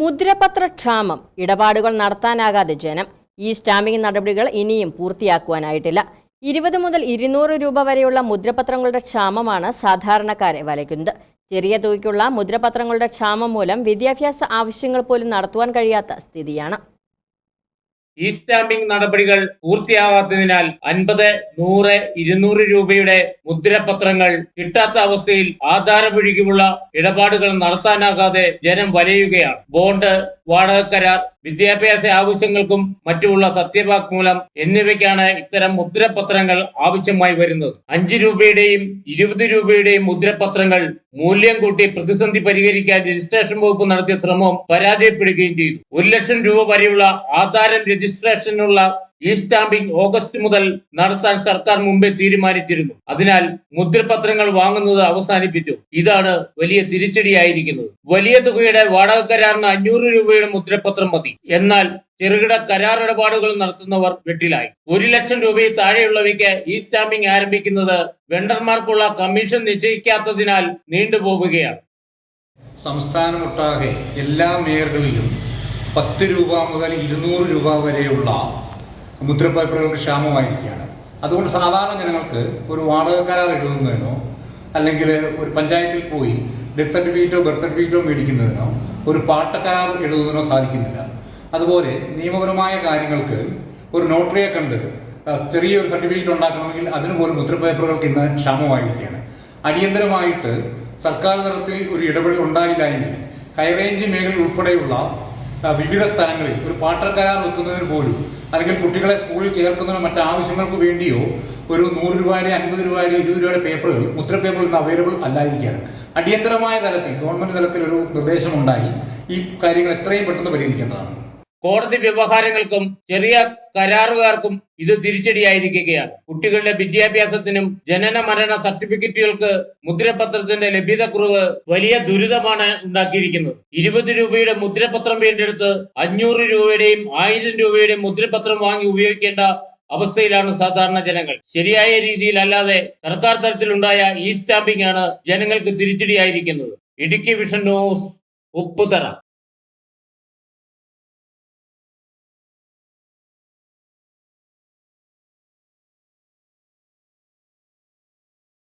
മുദ്രപത്ര ക്ഷാമം ഇടപാടുകൾ നടത്താനാകാതെ ജനം ഈ സ്റ്റാമ്പിംഗ് നടപടികൾ ഇനിയും പൂർത്തിയാക്കുവാനായിട്ടില്ല. ഇരുപത് മുതൽ ഇരുന്നൂറ് രൂപ വരെയുള്ള മുദ്രപത്രങ്ങളുടെ ക്ഷാമമാണ് സാധാരണക്കാരെ വലയ്ക്കുന്നത്. ചെറിയ തുകയ്ക്കുള്ള മുദ്രപത്രങ്ങളുടെ ക്ഷാമം മൂലം വിദ്യാഭ്യാസ ആവശ്യങ്ങൾ പോലും നടത്തുവാൻ കഴിയാത്ത സ്ഥിതിയാണ്. ഈ സ്റ്റാമ്പിംഗ് നടപടികൾ പൂർത്തിയാവാത്തതിനാൽ അൻപത് നൂറ് ഇരുന്നൂറ് രൂപയുടെ മുദ്രപത്രങ്ങൾ കിട്ടാത്ത അവസ്ഥയിൽ ആധാരമൊഴികെയുള്ള ഇടപാടുകൾ നടത്താനാകാതെ ജനം വലയുകയാണ്. ബോണ്ട് വാടക കരാർ വിദ്യാഭ്യാസ ആവശ്യങ്ങൾക്കും മറ്റുമുള്ള സത്യവാങ്മൂലം എന്നിവയ്ക്കാണ് ഇത്തരം മുദ്രപത്രങ്ങൾ ആവശ്യമായി വരുന്നത്. അഞ്ച് രൂപയുടെയും ഇരുപത് രൂപയുടെയും മുദ്രപത്രങ്ങൾ മൂല്യം കൂട്ടി പ്രതിസന്ധി പരിഹരിക്കാൻ രജിസ്ട്രേഷൻ വകുപ്പ് നടത്തിയ ശ്രമവും പരാജയപ്പെടുകയും ചെയ്തു. ഒരു ലക്ഷം രൂപ വരെയുള്ള ആധാരം രജിസ്ട്രേഷനുള്ള ഈ സ്റ്റാമ്പിംഗ് ഓഗസ്റ്റ് മുതൽ നടത്താൻ സർക്കാർ മുമ്പേ തീരുമാനിച്ചിരുന്നു. അതിനാൽ മുദ്രപത്രങ്ങൾ വാങ്ങുന്നത് അവസാനിപ്പിച്ചു. ഇതാണ് വലിയ തിരിച്ചടിയായിരിക്കുന്നത്. വലിയ തുകയുടെ വാടക കരാറിന് അഞ്ഞൂറ് രൂപയുടെ മുദ്രപത്രം മതി. എന്നാൽ ചെറുകിട കരാർ ഇടപാടുകൾ നടത്തുന്നവർ വെട്ടിലായി. ഒരു ലക്ഷം രൂപയിൽ താഴെയുള്ളവയ്ക്ക് ഈ സ്റ്റാമ്പിംഗ് ആരംഭിക്കുന്നത് വെണ്ടർമാർക്കുള്ള കമ്മീഷൻ നിശ്ചയിക്കാത്തതിനാൽ നീണ്ടുപോവുകയാണ്. സംസ്ഥാനമൊട്ടാകെ എല്ലാ മേയർകളിലും പത്ത് രൂപ മുതൽ ഇരുന്നൂറ് രൂപ വരെയുള്ള മുദ്രപ്പേപ്പറുകൾക്ക് ക്ഷാമമായിരിക്കുകയാണ് അതുകൊണ്ട് സാധാരണ ജനങ്ങൾക്ക് ഒരു വാടക കരാർ എഴുതുന്നതിനോ അല്ലെങ്കിൽ ഒരു പഞ്ചായത്തിൽ പോയി ഡെത്ത് സർട്ടിഫിക്കറ്റോ ബർത്ത് സർട്ടിഫിക്കറ്റോ മേടിക്കുന്നതിനോ ഒരു പാട്ടക്കരാർ എഴുതുന്നതിനോ സാധിക്കുന്നില്ല. അതുപോലെ നിയമപരമായ കാര്യങ്ങൾക്ക് ഒരു നോട്ടറിയെ കണ്ട് ചെറിയൊരു സർട്ടിഫിക്കറ്റ് ഉണ്ടാക്കണമെങ്കിൽ അതിന് പോലും മുദ്രപ്പേപ്പറുകൾക്ക് ഇന്ന് ക്ഷാമമായിരിക്കുകയാണ് അടിയന്തരമായിട്ട് സർക്കാർ തലത്തിൽ ഒരു ഇടപെടൽ ഉണ്ടായില്ല എങ്കിൽ ഹൈറേഞ്ച് മേഖല ഉൾപ്പെടെയുള്ള വിവിധ സ്ഥലങ്ങളിൽ ഒരു പാട്ടർ കരാർ വെക്കുന്നതിന് പോലും അല്ലെങ്കിൽ കുട്ടികളെ സ്കൂളിൽ ചേർക്കുന്നതിനോ മറ്റ് ആവശ്യങ്ങൾക്ക് വേണ്ടിയോ ഒരു നൂറ് രൂപയുടെ അൻപത് രൂപയുടെ ഇരുപത് രൂപയുടെ പേപ്പറുകൾ മുദ്ര പേപ്പറുകൾ ഇന്ന് അവൈലബിൾ അല്ലായിരിക്കുകയാണ് അടിയന്തരമായ തലത്തിൽ ഗവൺമെന്റ് തലത്തിൽ ഒരു നിർദ്ദേശമുണ്ടായി. ഈ കാര്യങ്ങൾ എത്രയും പെട്ടെന്ന് പരിഹരിക്കേണ്ടതാണ്. കോടതി വ്യവഹാരങ്ങൾക്കും ചെറിയ കരാറുകാർക്കും ഇത് തിരിച്ചടിയായിരിക്കുകയാണ്. കുട്ടികളുടെ വിദ്യാഭ്യാസത്തിനും ജനന മരണ സർട്ടിഫിക്കറ്റുകൾക്ക് മുദ്രപത്രത്തിന്റെ ലഭ്യതക്കുറവ് വലിയ ദുരിതമാണ് ഉണ്ടാക്കിയിരിക്കുന്നത്. ഇരുപത് രൂപയുടെ മുദ്രപത്രം വീണ്ടെടുത്ത് അഞ്ഞൂറ് രൂപയുടെയും ആയിരം രൂപയുടെയും മുദ്രപത്രം വാങ്ങി ഉപയോഗിക്കേണ്ട അവസ്ഥയിലാണ് സാധാരണ ജനങ്ങൾ. ശരിയായ രീതിയിൽ അല്ലാതെ സർക്കാർ തലത്തിലുണ്ടായ ഈ സ്റ്റാമ്പിംഗ് ആണ് ജനങ്ങൾക്ക് തിരിച്ചടിയായിരിക്കുന്നത്. Idukki vision news Upputhara.